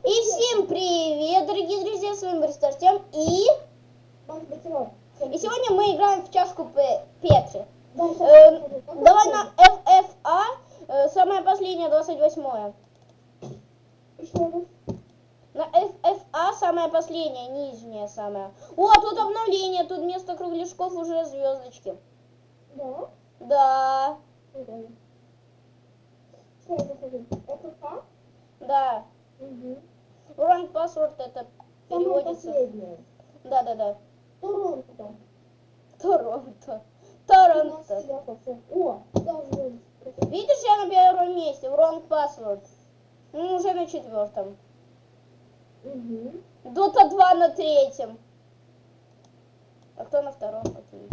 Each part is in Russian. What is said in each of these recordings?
И всем привет, дорогие друзья, с вами Борис Артем и... И сегодня мы играем в чашку Пе- Петри. Да, Э, давай на FFA, э, самое последнее, 28 Еще раз. На FFA самое последнее, нижнее самое. О, тут обновление, тут вместо кругляшков уже звездочки. Да. Да? Это фа? да. Угу. Wrong password это Самое переводится. последнее. Да-да-да. Торонто. Торонто. Торонто. совсем. О, даже. Видишь, я на первом месте. Wrong password. Ну, уже на четвертом. Угу. Дота 2 на третьем. А кто на втором? Окей.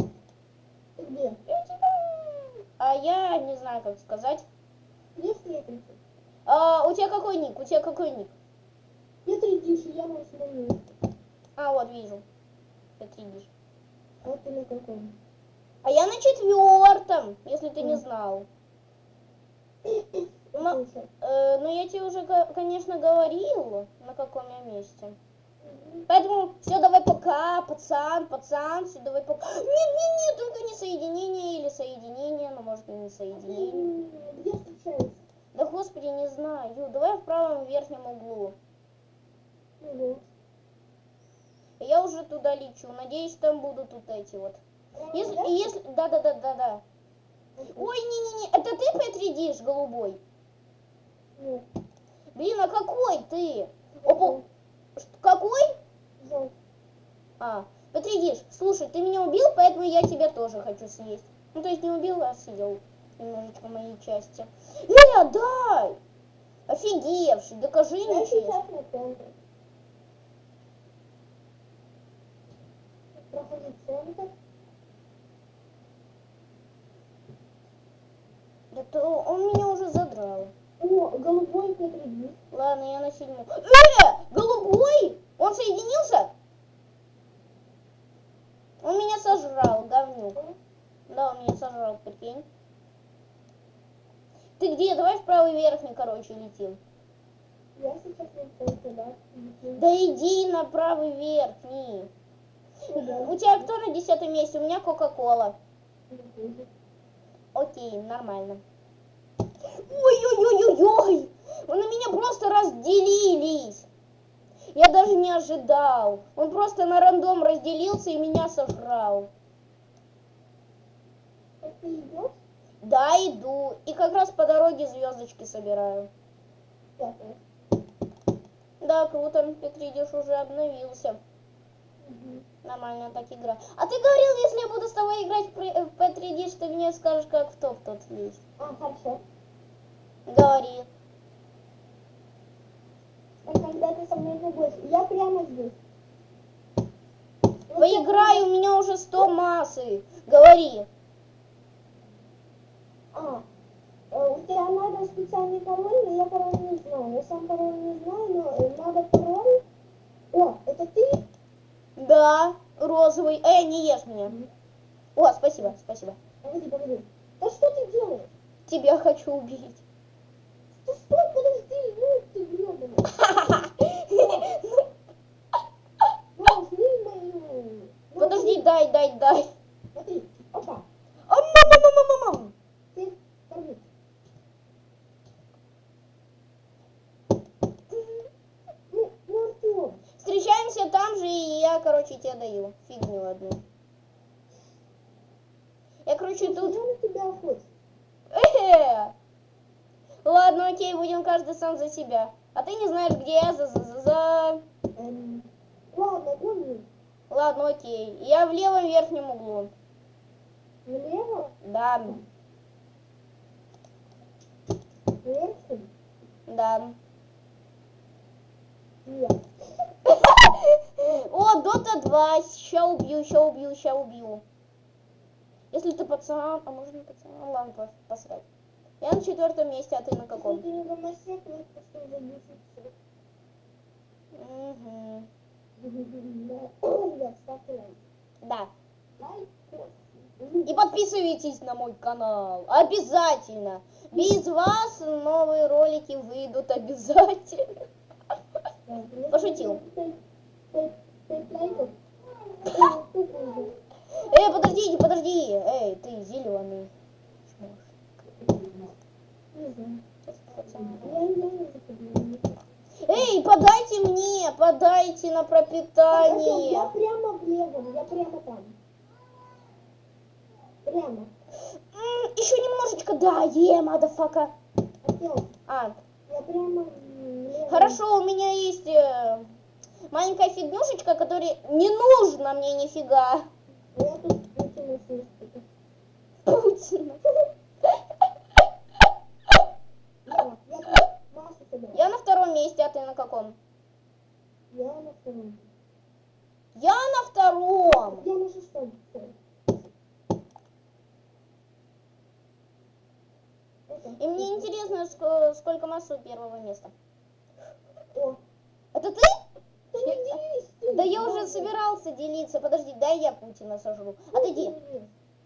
Где? А я не знаю, как сказать. Где встретимся? А, у тебя какой ник? У тебя какой ник? Я три диши, я А, вот вижу. Ты видишь. А ты на каком? А я на четвертом, если ты не знал. Ну, Слушай. э, ну, я тебе уже, ко- конечно, говорил, на каком я месте. Поэтому все, давай пока, пацан, пацан, все, давай пока. Нет, нет, нет, только не соединение или соединение, ну, может, и не соединение. Где встречаемся? Да, господи, не знаю. Давай в правом верхнем углу. Угу. Я уже туда лечу. Надеюсь, там будут вот эти вот. Если, если, да, да, да, да, да. Ой, не, не, не, это ты Петридиш, голубой? Нет. Блин, а какой ты? Опа, какой? Желтый. А, Петридиш, слушай, ты меня убил, поэтому я тебя тоже хочу съесть. Ну, то есть не убил, а съел немножечко моей части. Ля, дай! Офигевший, докажи мне честь. сейчас на центре. Проходи центр. Да то он меня уже задрал. О, голубой Петридис. Ладно, я на седьмом. Э, голубой! Он соединился? Он меня сожрал, говнюк. Да, он меня сожрал, прикинь. Ты где? Давай в правый верхний, короче, летим. Я сейчас на центре, да? Иди на правый верхний. У тебя кто на десятом месте? У меня Кока-Кола. Окей, нормально. Ой-ой-ой-ой-ой! Вы на меня просто разделились. Я даже не ожидал. Он просто на рандом разделился и меня сожрал. Ты идешь? Да, иду. И как раз по дороге звездочки собираю. Да, круто. Петридиш уже обновился. Мгм. Нормальная так игра. А ты говорил, если я буду с тобой играть в Петридиш, ты мне скажешь, как в топ тот есть. А, хорошо. Говори. А когда ты со мной не будешь? Я прямо здесь. Поиграй, у меня уже 100 массы. Говори. А, у тебя надо специальный пароль, но я пароль не знаю. Я сам пароль не знаю, но надо пароль. О, это ты? Да, розовый. Эй, не ешь меня. О, спасибо, спасибо. Погоди, погоди. Да что ты делаешь? Тебя хочу убить. Да стой, подожди, ну ты гребаный. Подожди, дай, дай, дай. Смотри, опа, Ам-мам-мам-мам-мам. ты, держи. Ну, ну, Артем, Там же, и я, короче, тебе даю фигню одну. Я, короче, я тут... тебя охотюсь. Э-э. Ладно, окей, будем каждый сам за себя. А ты не знаешь, где я за... за, за. Эм, ладно, гони. Ладно, окей. Я в левом верхнем углу. Влево, Да, вверху, да. нет. О, Дота 2. Ща убью, ща убью, ща убью. Если ты пацан, а может не пацан, ну ладно, по- посрать. Я на четвертом месте, а ты на каком? ты не домосек, это что за 10 Угу. Ребят, ставьте лайк. Да. И подписывайтесь на мой канал. Обязательно. Без вас новые ролики выйдут обязательно. Пошутил. Эй, подождите, подожди. Эй, ты зеленый. Эй, подайте мне, подайте на Артём, я пропитание. прямо в левом, я прямо там. Прямо. Еще немножечко, да, е, мадафака. А, я прямо хорошо, у меня есть э, маленькая фигнюшечка, которая не нужна мне нифига. Я тут Путина. Я, на втором месте, а ты на каком? Я на втором. Я на втором. Я на шестом. И мне интересно, ск- сколько массы у первого места. О, Это ты? Да не я уже собирался делиться. Подожди, дай я Путина сожру. Отойди.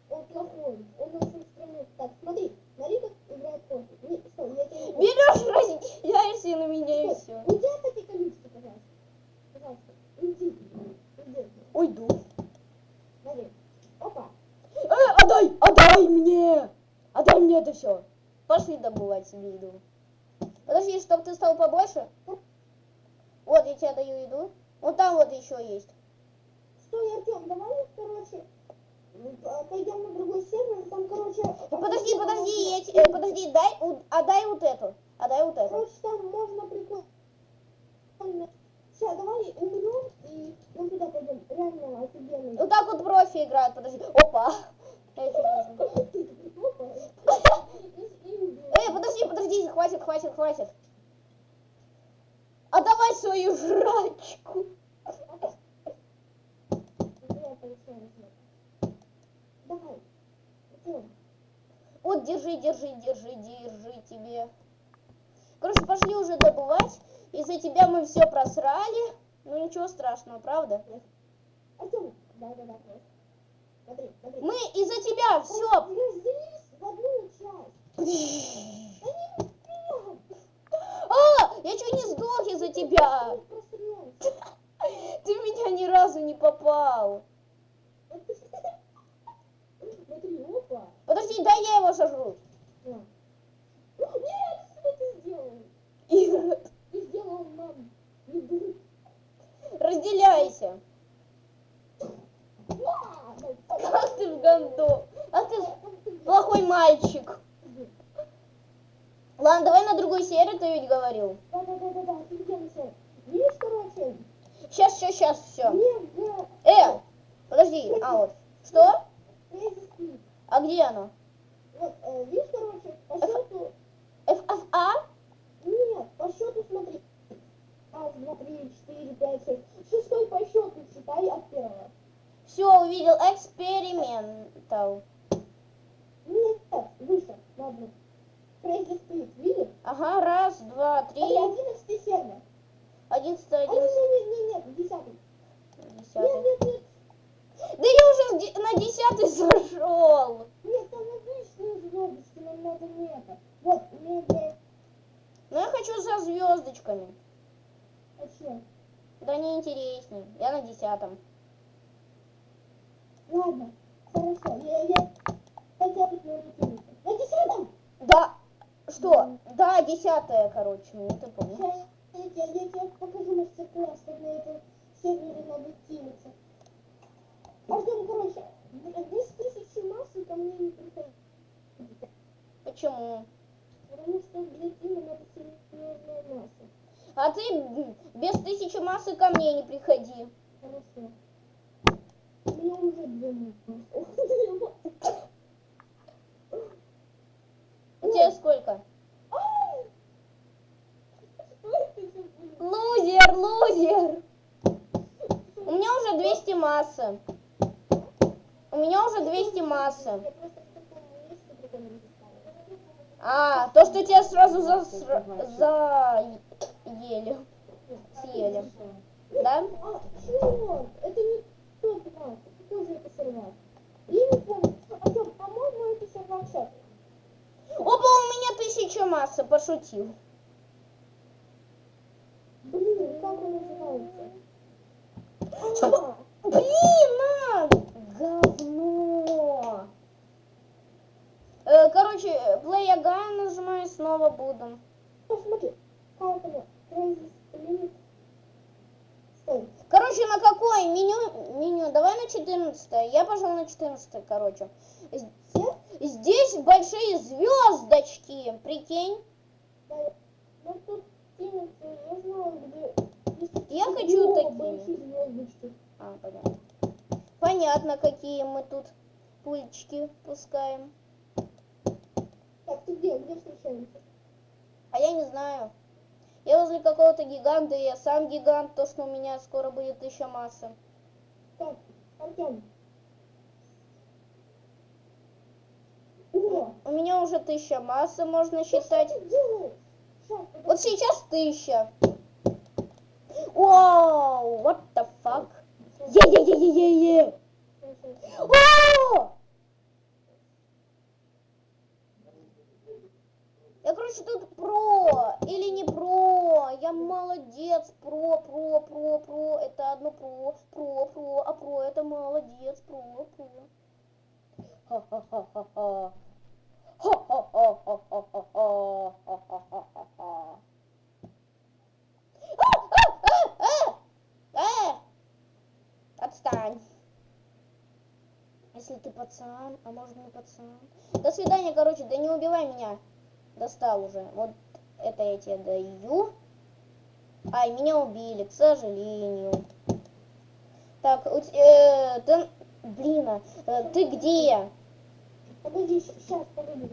Он плохой. Он очень странный. Так, смотри. Смотри, как играет кофе. Не, что, я тебе... не- Берешь, разделяешься на меня и все. Уйди от этой колючки, пожалуйста. Пожалуйста. Уйди. Уйди. Уйду. Смотри. Опа. Э, отдай, отдай мне. Отдай мне это все. Пошли добывать себе еду. Подожди, чтобы ты стал побольше. Я тебе даю еду. Вот там вот еще есть. Стой, Артем, давай, короче, п- пойдем на другой сервер, там, короче... Подожди, подожди, я те- э, подожди, дай, у- отдай вот эту. Отдай вот эту. Короче, там можно прикольно... Сейчас, давай умрем и вон туда пойдем. Реально офигенно. Вот так вот профи играют, подожди. Опа. Эй, подожди, подожди, хватит, хватит, хватит. Отдавай свою жрачку. Я получаю знак. Давай. Артем, Вот, держи, держи, держи, держи тебе. Короче, пошли уже добывать. Из-за тебя мы все просрали. Ну ничего страшного, правда? Мы из-за тебя все. А, я чуть не сдох из-за тебя. Ты меня ни разу не попал. Подожди, дай я его сожру. Разделяйся. А, ты в гондо. Ах ты плохой мальчик. Ладно, давай на другой серии, ты ведь говорил. Сейчас, сейчас, сейчас, все. Э, подожди, а вот. Что? А где оно? Вот, э, видишь, короче, по счету... FFA? Нет, по счету смотри. Раз, два, три, четыре, пять, шесть. Шестой по счету считай от первого. Все, увидел. Экспериментал. Нет, выше, ладно. Crazy Speed, видишь? Ага, раз, два, три, Это одиннадцатый сервер. одиннадцатый, А, нет, одиннадцатый, нет, нет, нет, десятый. Нет, десятый. нет, нет. Да я уже на десятый зашел. Нет, там звездочки, нам надо не это. Вот, мне для... Но я хочу за звездочками. А чё? Да не интересней. Я на десятом. Ладно, хорошо, я, я хотя бы на десятом? Да. Что? Да, десятая, короче, ну ты понял. Сейчас я, я, тебе покажу мастер-класс, как на этом сервере надо тимиться. Артем, короче, без тысячи массы ко мне не приходит. Почему? Потому что для надо серьезная масса. А ты без тысячи массы ко мне не приходи. Хорошо. У меня уже две массы. У тебя сколько? Лузер, лузер. У меня уже 200 массы. У меня уже 200 массы. Я просто в таком месте прикольно поставила. А, то, что тебя сразу за, за ели. Съели. Да? А, чего? Это не тот класс. Какой же это сервак? Я не помню. Артем, по-моему, это шеф. Опа, у меня тысяча массы, пошутил. Блин, как он называется? А, Блин, на! Говно! Э, короче, play again нажимаю, снова буду. посмотри. Стой. Короче, на какой меню? Меню, давай на 14 Я пошел на 14 короче. Здесь большие звездочки, прикинь. Ну я хочу такие. А, понятно. Понятно, какие мы тут пульчики пускаем. Так, ты где? Где встречаемся? А я не знаю. Я возле какого-то гиганта, и я сам гигант, то, что у меня скоро будет тысяча массы. Так, Артем. У меня уже тысяча массы, можно считать. Вот сейчас тысяча. Вау, what the fuck? Е-е-е-е-е-е. О! Короче, тут про или не про. Я молодец. Про, про, про, про. Это одно про, про, про. А про это молодец. Про, про. Ха-ха-ха-ха-ха. Ха-ха-ха-ха-ха-ха-ха-ха-ха. А, а, а, а, э! Отстань. Если ты пацан, а может не пацан. До свидания, короче, да не убивай меня. Достал уже. Вот это я тебе даю. Ай, меня убили, к сожалению. Так, у те- э, ты, блин, а, э, ты где? Подожди, сейчас, подожди.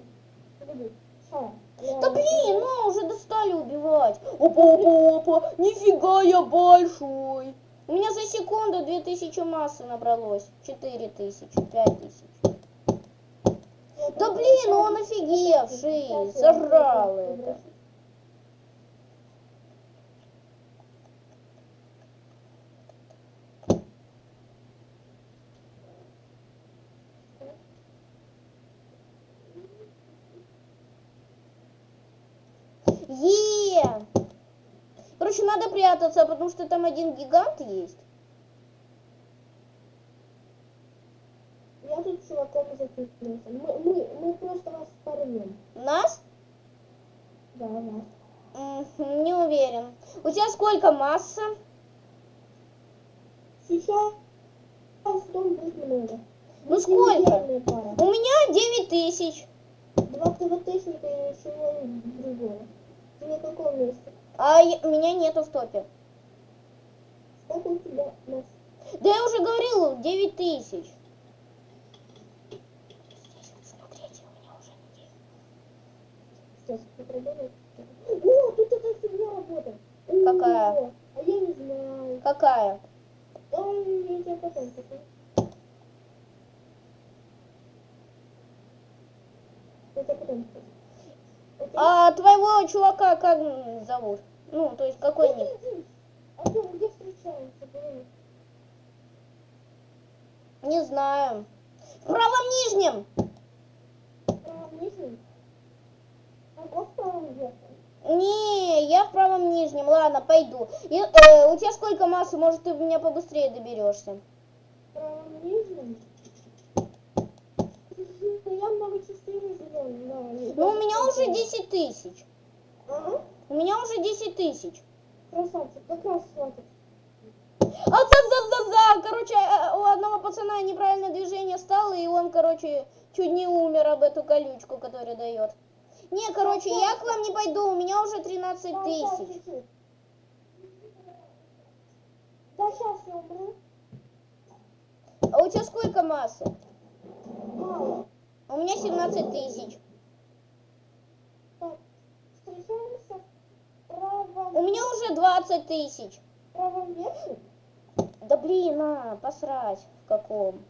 Подожди. Да блин, ну уже достали убивать. Опа, опа, опа, нифига я большой. У меня за секунду 2000 массы набралось. 4000, 5000. Ну он офигевший, сожрал это. Е! Короче, надо прятаться, потому что там один гигант есть. Я тут чуваком закрепился. Мы, мы, мы просто вас порвем. Нас? Да, да. М, Не уверен. У тебя сколько масса? Сейчас дом будет много. Ну сколько? У меня 9000. Два ТВТшника и всего другого. Ты на каком месте? А я- меня нету в топе. Сколько у тебя нас? Да я уже говорил, 9000. Смотрите, у меня уже Сейчас попробуем. О, тут эта фигня работает. О, Какая? А я не знаю. Какая? Да, я тебе потом покажу. Окей? А твоего чувака как зовут? Ну, то есть какой ник? Иди. Артем, где встречаемся? Говори. Не знаю. В правом нижнем. В правом нижнем? Ага, в правом верхнем. Не, я в правом нижнем. Ладно, пойду. И, э, у тебя сколько массы? Может, ты меня побыстрее доберешься? В правом нижнем? Ну, Я много частей не зеленый, да. Ну, у меня уже 10 тысяч. Ага, У меня уже 10 тысяч. красавчик, как раз хватит. А за за за за Короче, э, у одного пацана неправильное движение стало, и он, короче, чуть не умер об эту колючку, которая дает. Не, короче, я к вам не пойду, у меня уже 13 Да, щас, тысяч. Да, сейчас я умру. А у тебя сколько массы? Мало. У меня 17 тысяч. У меня уже 20 тысяч. Да блин, а, посрать. В каком?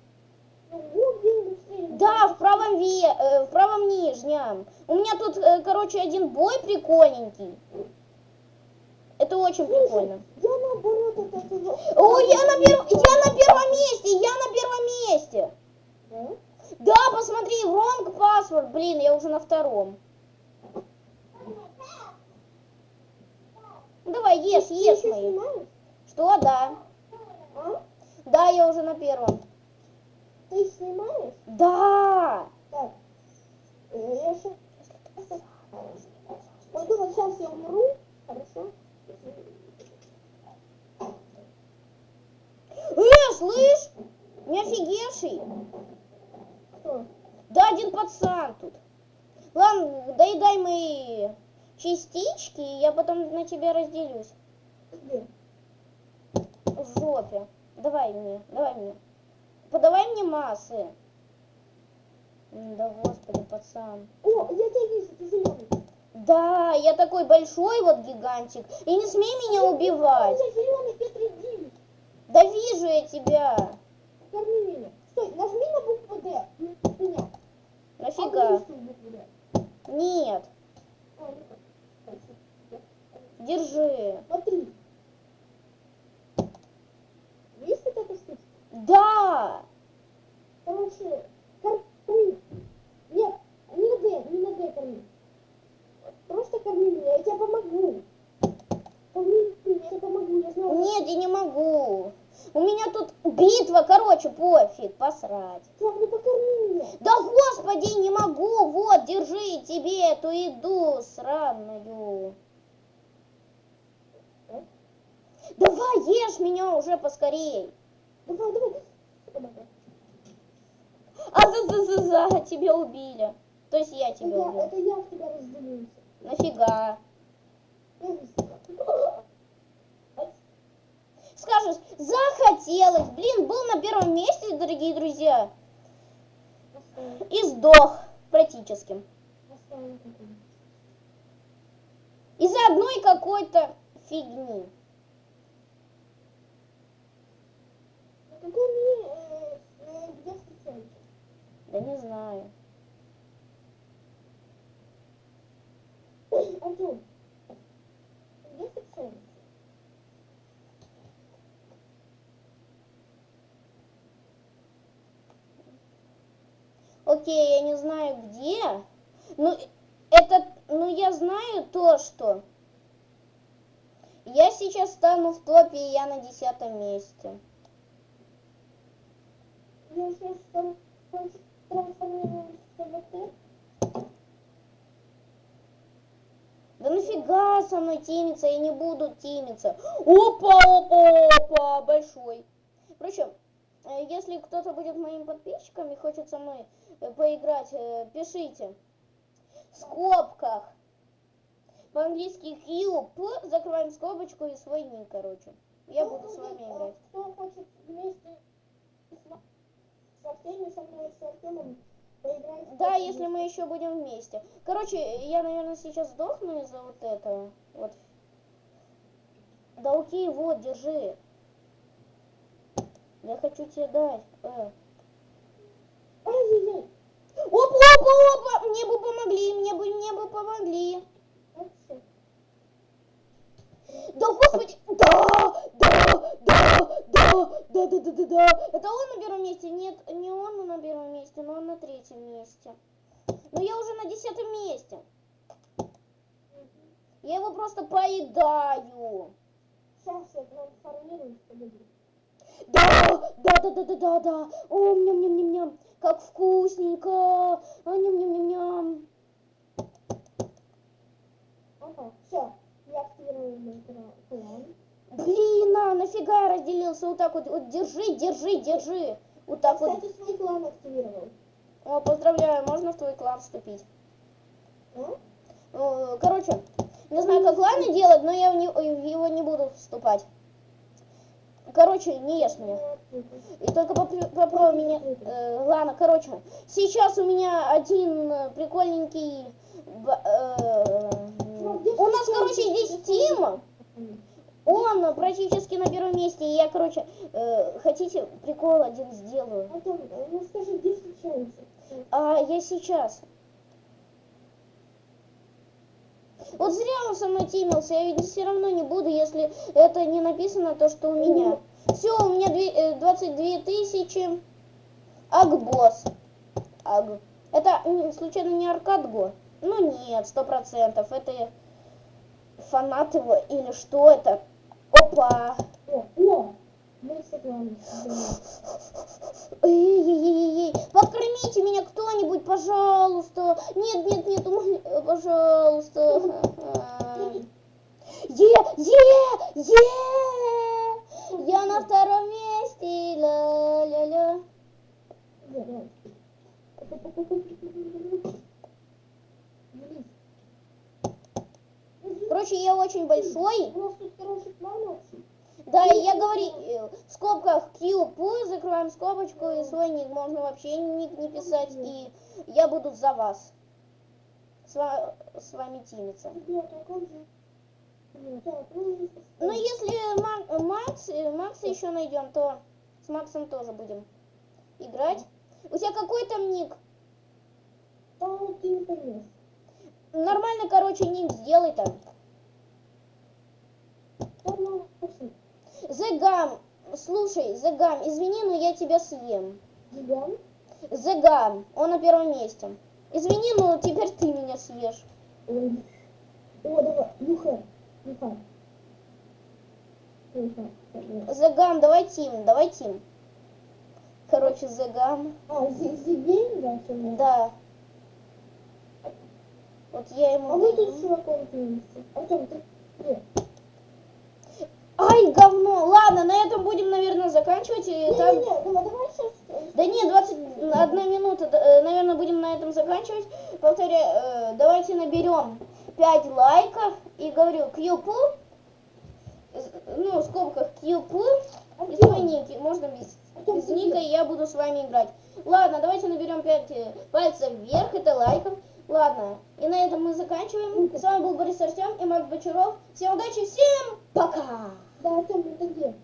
Да, в правом ве, э, в правом нижнем. У меня тут, э, короче, один бой прикольненький. Это очень прикольно. Я наоборот от этого... О, я на первом, я на первом месте, я на первом месте. Да? Да, посмотри, wrong password. Блин, я уже на втором. Давай, ешь, ешь мои. Что, да. А? Да, я уже на первом. Ты снимаешь? Да. Так. Я сейчас... Пойду вот сейчас я умру. Хорошо? Э, слышь? Не офигевший? Кто? Да один пацан тут. Ладно, доедай мои частички, и я потом на тебя разделюсь. Где? В жопе. Давай мне, давай мне. Подавай мне массы. Да господи, пацан. О, я тебя вижу, ты зеленый. Да, я такой большой вот гигантик. И не смей меня убивать. Я зеленый Дин. Да вижу я тебя. Корми меня. Стой, нажми на букву Д. Ну, Меня. Нафига? Обрисуй букву Д. Нет. А, ну как? Хорошо. Держи. Смотри. Видишь вот эту штучку? Да. Короче, корми. Нет, не на Д, не на Д корми. Просто корми меня, я тебе помогу. Корми меня, я тебе помогу, я знаю. Нет, я не могу. У меня тут битва, короче, пофиг, посрать. Так, ну покорми меня. Да господи, не могу. Вот, держи тебе эту еду сраную. А? Давай, ешь меня уже поскорей. Давай, давай. А за за за за тебя убили. То есть я тебя я, убил. это я в тебя разделюсь. Нафига? скажешь, захотелось, блин, был на первом месте, дорогие друзья, и сдох практически. Из-за одной какой-то фигни. Да не знаю. Антон. Окей, я не знаю где. Ну, это, ну я знаю то, что я сейчас стану в топе, и я на десятом месте. Да нафига со мной тимиться, я не буду тимиться. Опа, опа, опа, большой. Впрочем, э, если кто-то будет моим подписчиком и хочет со мной э, поиграть, э, пишите. В скобках. По-английски Q, закрываем скобочку и свой ник, короче. Я Кто буду с вами э, играть. Кто хочет вместе с- мной, с Артемом поиграть? Да, если мы еще будем вместе. Короче, я, наверное, сейчас сдохну из-за вот этого. Вот. Да окей, вот, держи. Я хочу тебе дать. Опа, опа, опа! Мне бы помогли, мне бы, мне бы помогли. Да, господи! Да, да, да, да, да, да, да, да, да. Это он на первом месте? Нет, не он на первом месте, но он на третьем месте. Но я уже на десятом месте. Я его просто поедаю. Сейчас я трансформируюсь, погоди. Да, да, да, да, да, да, да. О, ням, ням, ням, ням. Как вкусненько. А, ням, ням, ням, ням. Ага, все. Я активирую план. Блин, а нафига я разделился вот так вот? Вот держи, держи, держи. Вот так вот. Кстати, свой клан активировал. О, поздравляю, можно в твой клан вступить. А? Э, Короче, не знаю, как кланы делать, но я в не- в его не буду вступать. Короче, не ешь меня. И только попро- попробуй меня. э, ладно, короче, сейчас у меня один э, прикольненький. э, Ну, у нас, короче, здесь Тим. Он практически на первом месте. И я, короче, э, хотите, прикол один сделаю. Ну? А я сейчас. Вот зря он со мной тимился, я ведь все равно не буду, если это не написано то, что у меня. Все, у меня две- э, 22 тысячи. Агбосс. Аг. Это случайно не Аркадго? Ну нет, сто процентов. Это фанат его или что это? Опа! О, о! Мы с экраном. Эй-ей-ей-ей, покормите меня кто-нибудь, пожалуйста. Нет, нет, нет, умоля- пожалуйста. Е, е, е! Я на втором месте. Ля-ля-ля. Короче, я очень большой. У нас тут, короче, план общий. Да, и я говорю, э, в скобках Q, П, закрываем скобочку, и свой ник можно вообще ник не писать, и я буду за вас. С, ва- с вами тимиться. Ну, если Ма- Макс, э, Макса еще найдем, то с Максом тоже будем играть. У тебя какой там ник? Нормально, короче, ник сделай там. Ладно, пошли. Зэгам, слушай, Зэгам, извини, но я тебя съем. Гиган. Зэгам, он на первом месте. Извини, но теперь ты меня съешь. Ой. О, давай. Юха. Юха. так, Зэгам, давай тим, давай тим. Короче, Зэгам, А, зи- Зигейм, да, да. Вот я ему... А вы тут с чуваком вместе. Артем, ты где? Ай, говно! Ладно, на этом будем, наверное, заканчивать. И там- Не-не-не, давай, давай сейчас. Да нет, 21 минута, э, наверное, будем на этом заканчивать. Повторяю, э, давайте наберем 5 лайков. И говорю, QP, ну, в скобках QP, и свой ник, можно без, без ника, и я буду с вами играть. Ладно, давайте наберем 5 пальцев вверх, это лайков. Ладно, и на этом мы заканчиваем. С вами был Борис Артем и Марк Бочаров. Всем удачи, всем пока! Да, Артем, ты где?